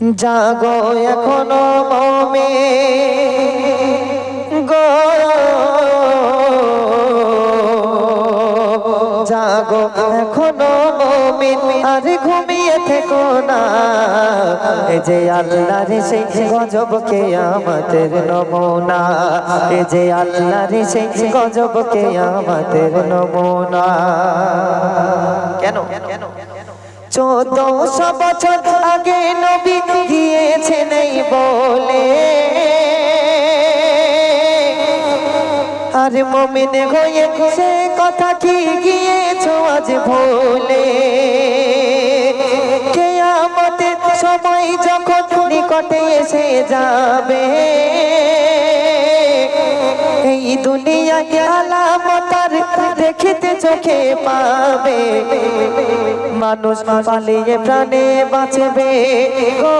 জাগো এখনও মমে গো জাগো এখনও মমিন আর ঘুমিয়ে থেকো না। এ যে আল্লাহর সেই গজব কে আমাদের নমুনা এ যে আল্লাহর সেই গজব কে আমাদের নমুনা। কেন? কেন? চোদ্দশো বছর আগে আর মমিন হয়ে সে কথা কি গিয়েছো আজ ভোলে। কে আমাদের সময় যখন নিকটে এসে যাবে, এই দুনিয়ায় আলামতার দেখিতে চোখে পাবে। মানুষ পালিয়ে প্রাণে বাঁচবে গো।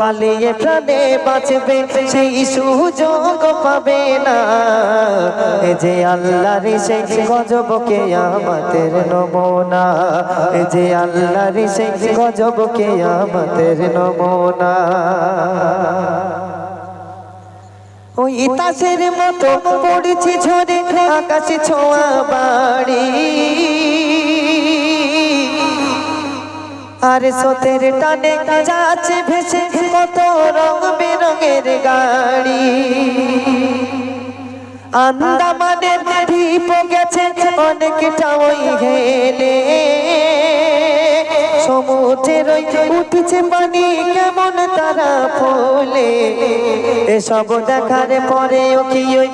পালিয়ে প্রাণে বাঁচবে, সেই সুযোগ পাবে না। যে আল্লাহর সেই গজবকে আমাদের নমুনা যে আল্লাহর সেই গজবকে আমাদের নমুনা। ওই তাসের মতো পড়েছি ঝরে আকাশে ছোঁয়া বাড়ি। আর সোতের টানে যাচ্ছে ভেসে? কত রং বেরঙের গাড়ি। আন্দামানের দ্বীপ গেছে অনেকটা ওই ঘেলে সমুদ্রের ওই উঠেছে পানি, কেমন তারা ফলে। এসব দেখার পরেও কি ওই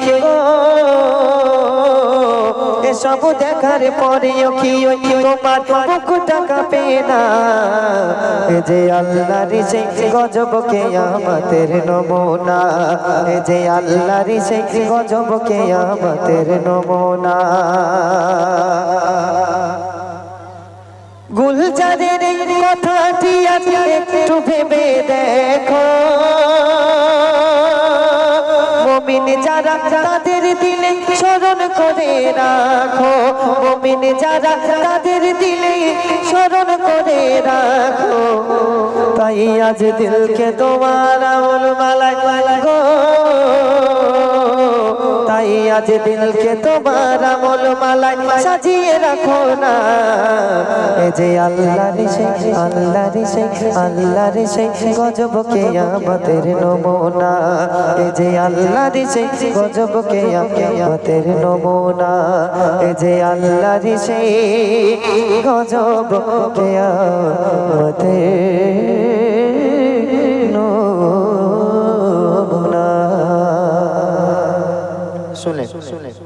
এসব দেখার পরেও কি ওই তোমার বুক টাকা পে না। যে আল্লাহর সেই গজবকে আমাদের নমুনা। যে সেই আমাদের নমুনা। গুলজারের কথাটি আজ একটু ভেবে দেখো। তাদের দিলে স্মরণ করে রাখো, মমিন যারা তাদের দিলে স্মরণ করে রাখো। তাই আজ দিলকে তোমার আমল আজ দিলকে তোমার আমল মালায় সাজিয়ে রাখো না। এ যে আল্লাহর সেই আল্লাহর সেই আল্লাহর সেই গজবকে আমাদের নমুনা। এ যে আল্লাহর সেই গজবকে আমাদের নমুনা। এ যে আল্লাহর সেই গজবকে আমাদের নমুনা শুনে শুনে 利。